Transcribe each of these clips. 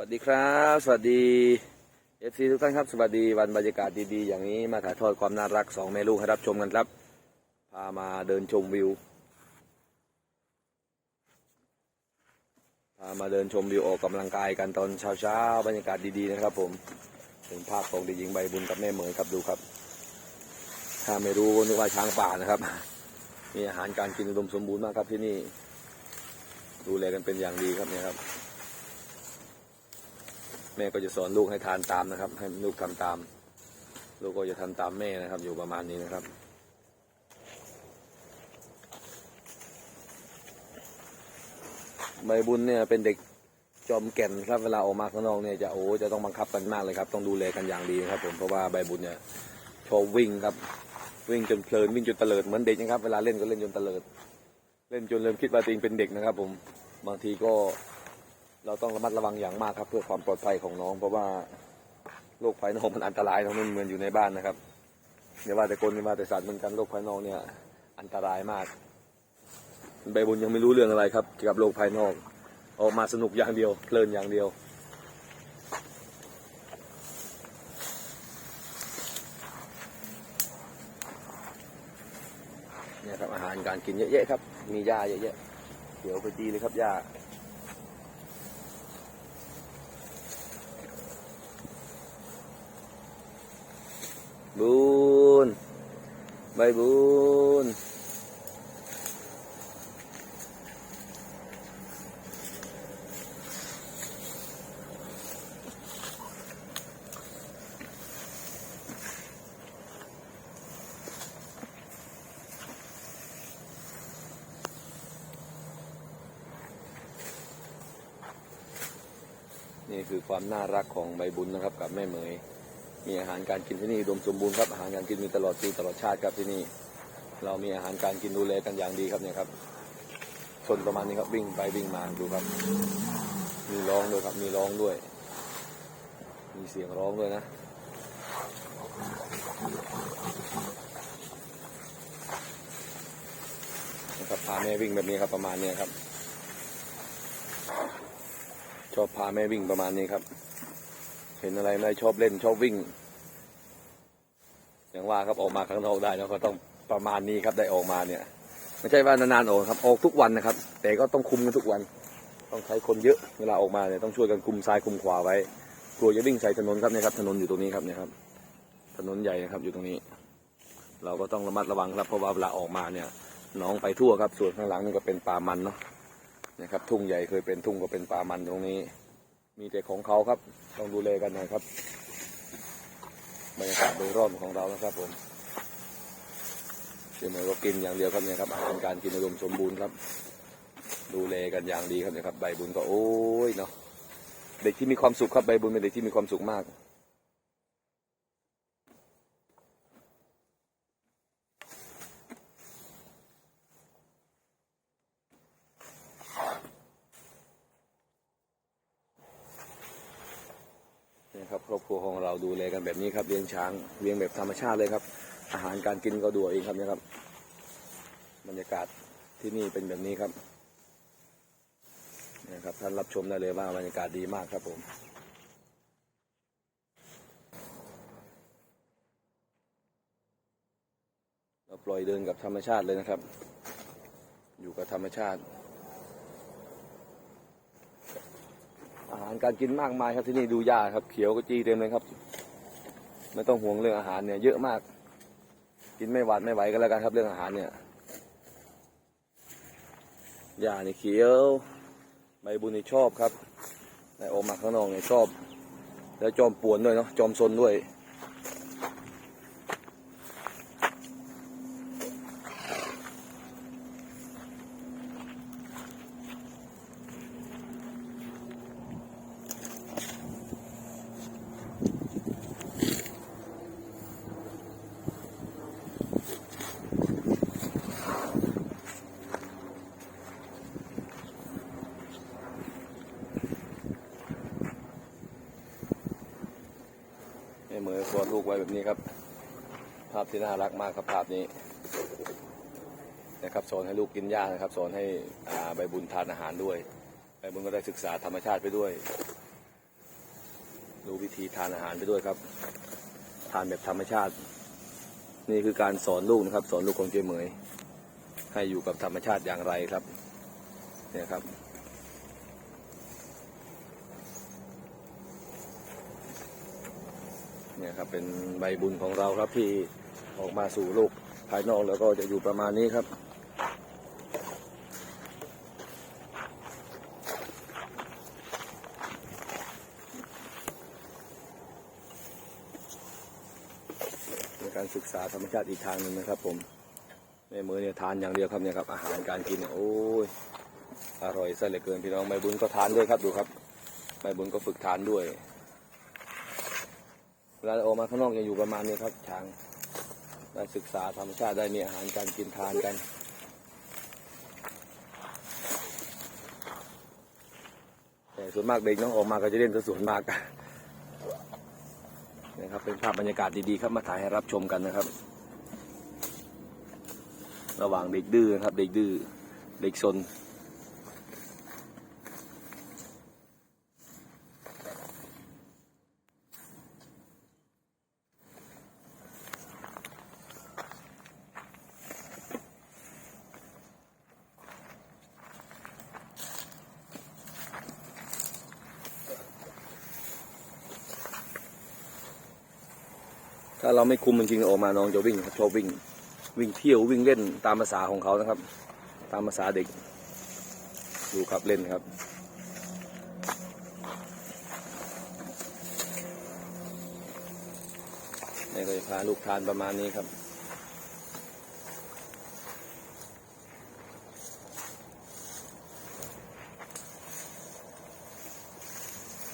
วัสดีครับ สวัสดีเอฟซีทุกท่านครับ สวัสดีวันบรรยากาศดีๆ อย่างนี้มาถ่ายทอดความน่ารักสองแม่ลูกให้รับชมกันครับ พามาเดินชมวิว พามาเดินชมวิวออกกำลังกายกันตอนเช้าๆบรรยากาศดีๆนะครับ ผมเป็นภาพของเด็กหญิงใบบุญกับแม่เหมยครับดูครับ ถ้าไม่รู้นึกว่าช้างป่านะครับ มีอาหารการกินอุดมสมบูรณ์มากครับที่นี่ ดูแลกันเป็นอย่างดีครับเนี่ยครับ แม่ก็จะสอนลูกให้ทานตามนะครับ ให้ลูกทำตาม ลูกก็จะทำตามแม่นะครับ อยู่ประมาณนี้นะครับใบบุญเนี่ยเป็นเด็กจอมแก่นครับเวลาออกมาข้างนอกเนี่ยจะโอ้จะต้องบังคับกันมากเลยครับ ต้องดูแลกันอย่างดีครับ ผมเพราะว่าใบบุญเนี่ยชอบวิ่งครับ วิ่งจนเพลินวิ่งจนเตลิดเหมือนเด็กนะครับ เวลาเล่นก็เล่นจนเตลิด เล่นจนเริ่มคิดว่าตัวเองเป็นเด็กนะครับ ผมบางทีก็ เราต้องระมัดระวังอย่างมากครับ เพื่อความปลอดภัยของน้อง เพราะว่าโรคภายนอกมันอันตรายทั้งนั้นเหมือนอยู่ในบ้านนะครับอย่าว่าแต่คนอย่าว่าแต่สัตว์เหมือนกันโรคภายนอกเนี่ยอันตรายมากใบบุญยังไม่รู้เรื่องอะไรครับเกี่ยวกับโลกภายนอก ออกมาสนุกอย่างเดียวเพลินอย่างเดียวเนี่ยครับอาหารการกินเยอะแยะครับ มีหญ้าเยอะแยะเดี๋ยวไปดีเลยครับหญ้า บุญใบบุญนี่คือความน่ารักของใบบุญนะครับกับแม่เหมย มีอาหารการกินที่นี่อุดมสมบูรณ์ครับอาหารการกินมีตลอดปีตลอดชาติครับที่นี่ เรามีอาหารการกินดูแลกันอย่างดีครับเนี่ยครับชนประมาณนี้ครับวิ่งไปวิ่งมาดูครับ มีร้องด้วยครับมีร้องด้วย มีเสียงร้องด้วยนะนะครับพาแม่วิ่งแบบนี้ครับประมาณนี้ครับ ชอบพาแม่วิ่งประมาณนี้ครับ เห็นอะไรไม่ชอบเล่นชอบวิ่ง อย่างว่าครับออกมาข้างนอกได้แล้วก็ต้องประมาณนี้ครับได้ออกมาเนี่ย ไม่ใช่ว่านานๆออกครับออกทุกวันนะครับ แต่ก็ต้องคุมกันทุกวัน ต้องใช้คนเยอะเวลาออกมาเนี่ยต้องช่วยกันคุมซ้ายคุมขวาไว้กลัวจะวิ่งใส่ถนนครับเนี่ยครับถนนอยู่ตรงนี้ครับเนี่ยครับ ถนนใหญ่นะครับอยู่ตรงนี้ เราก็ต้องระมัดระวังครับเพราะว่าเวลาออกมาเนี่ยน้องไปทั่วครับส่วนข้างหลังนี่ก็เป็นป่ามันเนาะนะครับทุ่งใหญ่เคยเป็นทุ่งก็เป็นป่ามันตรงนี้ มีแต่ของเขาครับต้องดูแลกันหน่อยครับ บรรยากาศโดยรอบของเรานะครับผมเดี๋ยวมันก็กินอย่างเดียวครับเนี่ยครับอาหารการกินอุดมสมบูรณ์ครับ ดูแลกันอย่างดีครับเนี่ยครับ ใบบุญก็โอ้ยเนาะเด็กที่มีความสุขครับใบบุญเป็นเด็กที่มีความสุขมาก ครับครอบครัวของเราดูแลกันแบบนี้ครับเลี้ยงช้างเลี้ยงแบบธรรมชาติเลยครับ อาหารการกินก็ดูเองครับนะครับ บรรยากาศที่นี่เป็นแบบนี้ครับนี่ครับท่านรับชมได้เลยว่าบรรยากาศดีมากครับผมเราปล่อยเดินกับธรรมชาติเลยนะครับ อยู่กับธรรมชาติ อาหารการกินมากมายครับที่นี่ดูหญ้าครับ เขียวก็จีเต็มเลยครับ ไม่ต้องห่วงเรื่องอาหารเนี่ย เยอะมาก กินไม่หวาดไม่ไหวก็แล้วกันครับเรื่องอาหารเนี่ยหญ้านี่เขียวใบบุญนี่ชอบครับในออกมาข้างนอกเนี่ยชอบ แล้วจอมป่วนด้วยเนาะจอมซนด้วย ดลูกไว้แบบนี้ครับ ภาพที่น่ารักมากครับภาพนี้นะครับสอนให้ลูกกินหญ้านะครับสอนให้ใบบุญทานอาหารด้วยใบบุญก็ได้ศึกษาธรรมชาติไปด้วยรู้วิธีทานอาหารไปด้วยครับ ทานแบบธรรมชาติ นี่คือการสอนลูกนะครับ สอนลูกของเจเหมย ให้อยู่กับธรรมชาติอย่างไรครับเนี่ยครับ เนี่ยครับเป็นใบบุญของเราครับที่ออกมาสู่โลกภายนอกแล้วก็จะอยู่ประมาณนี้ครับในการศึกษาธรรมชาติอีกทางหนึ่งนะครับ ผมแม่มือเนี่ยทานอย่างเดียวครับเนี่ยครับ อาหารการกินเนี่ยโอ้ยอร่อยซะเหลือเกินพี่น้องใบบุญก็ทานด้วยครับดูครับใบบุญก็ฝึกทานด้วย เวลาออกมาข้างนอกจะอยู่ประมาณนี้ครับช้างได้ศึกษาธรรมชาติได้มีอาหารการกินทานกันแต่ส่วนมากเด็กน้องออกมาก็จะเล่นสวนมากนะครับเป็นภาพบรรยากาศดีๆครับมาถ่ายให้รับชมกันนะครับ ระหว่างเด็กดื้อนะครับ เด็กดื้อเด็กซน ถ้าเราไม่คุมจริงๆออกมาน้องจะวิ่งชอบวิ่ง วิ่งเที่ยววิ่งเล่นตามภาษาของเขานะครับ ตามภาษาเด็ก ดูครับเล่นครับนี่ก็จะพาลูกทานประมาณนี้ครับ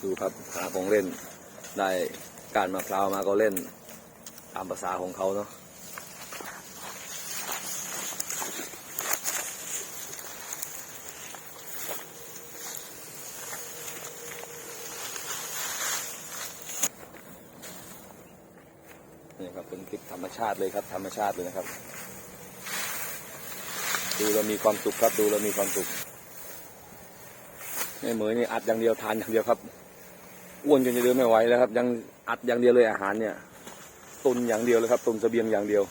ดูครับหาของเล่นได้การมะพร้าวมาก็เล่น ตามภาษาของเขาเนาะนี่ครับเป็นคลิปธรรมชาติเลยครับ ธรรมชาติเลยนะครับ ดูเรามีความสุขครับดูเรามีความสุขแม่เหมยนี่อัดอย่างเดียวทานอย่างเดียวครับอ้วนจนจะเดินไม่ไหวแล้วครับ ยังอัดอย่างเดียวเลยอาหารเนี่ย ตุนอย่างเดียวเลยครับ ตุนเสบียงอย่างเดียว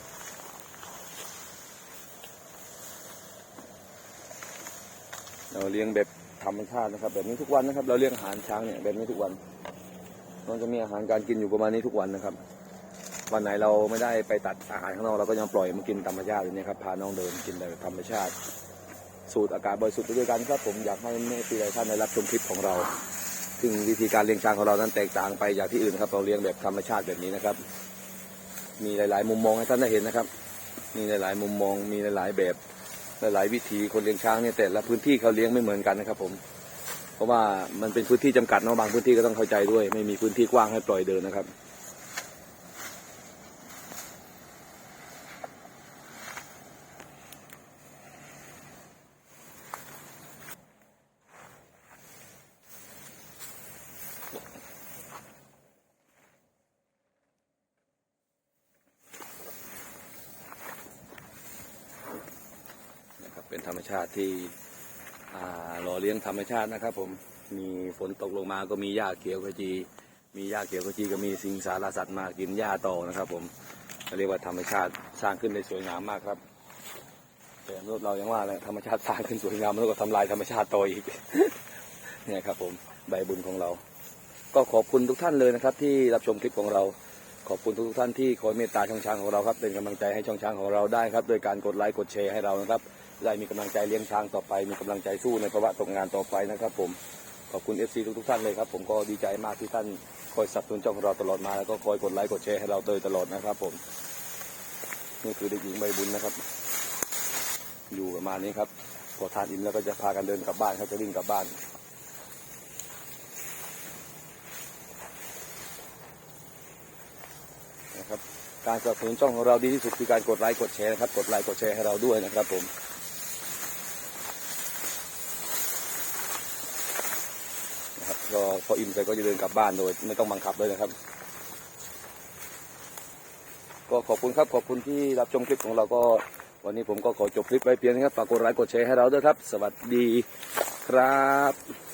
เราเลี้ยงแบบธรรมชาตินะครับ แบบนี้ทุกวันนะครับ เราเลี้ยงอาหารช้างเนี่ยแบบนี้ทุกวันเราจะมีอาหารการกินอยู่ประมาณนี้ทุกวันนะครับ วันไหนเราไม่ได้ไปตัดอาหารข้างนอกเราก็ยังปล่อยมันกินธรรมชาติอย่นี้ครับพาน้องเดินกินแบบธรรมชาติ สูดอากาศบริสุทธิ์ไปด้วยกันครับ ผมอยากให้แม่ปีหลายท่านได้รับชมคลิปของเราซึ่งวิธีการเลี้ยงช้างของเรานั้นแตกต่างไปจากที่อื่นครับ เราเลี้ยงแบบธรรมชาติแบบนี้นะครับ มีหลาย ๆ มุมมองให้ท่านได้เห็นนะครับ มีหลาย ๆ มุมมอง มีหลาย ๆ แบบ หลาย ๆ วิธีคนเลี้ยงช้างเนี่ยแต่ละพื้นที่เขาเลี้ยงไม่เหมือนกันนะครับ ผม เพราะว่ามันเป็นพื้นที่จำกัดเนาะบางพื้นที่ก็ต้องเข้าใจด้วย ไม่มีพื้นที่กว้างให้ปล่อยเดินนะครับ รับเป็นธรรมชาติที่หล่อเลี้ยงธรรมชาตินะครับ ผมมีฝนตกลงมาก็มีหญ้าเขียวขจี มีหญ้าเขียวขจีก็มีสิงสารสัตว์มากินหญ้าตอนะครับ ผมเรียกว่าธรรมชาติสร้างขึ้นได้สวยงามมากครับแต่มนุษย์เรายังว่าแหละธรรมชาติสร้างขึ้นสวยงามแล้วก็ทำลายธรรมชาติต่ออีกเนี่ยครับ ผมใบบุญของเรา ก็ขอบคุณทุกท่านเลยนะครับ ที่รับชมคลิปของเราขอบคุณทุกท่านที่คอยเมตตาช่องช้างของเราครับเป็นกำลังใจให้ช่องช้างของเราได้ครับ โดยการกดไลค์กดแชร์ให้เรานะครับ ได้มีกำลังใจเลี้ยงช้างต่อไป มีกำลังใจสู้ในภาวะตกงานต่อไปนะครับผมขอบคุณ FC ทุกๆท่านเลยครับผมก็ดีใจมากที่ท่านคอยสนับสนุนช่องของเราตลอดมาแล้วก็คอยกดไลค์กดแชร์ให้เราโดยตลอดนะครับผมนี่คือเด็กหญิงใบบุญนะครับ อยู่ประมาณนี้ครับพอทานอิ่มแล้วก็จะพากันเดินกลับบ้านเขาจะวิ่งกลับบ้านนะครับการสนับสนุนช่องของเราดีที่สุดคือการกดไลค์กดแชร์นะครับกดไลค์กดแชร์ให้เราด้วยนะครับผมนะค รับก็พออิ่มใจก็จะเดินกลับบ้านโดย ไม่ต้องบังคับเลยนะครับ ก็ขอบคุณครับขอบคุณที่รับชมคลิปของเราก็ วันนี้ผมก็ขอจบคลิปไว้เพียงนี้ครับฝากกดไลค์กดแชร์ให้เราด้วยครับ สวัสดีครับ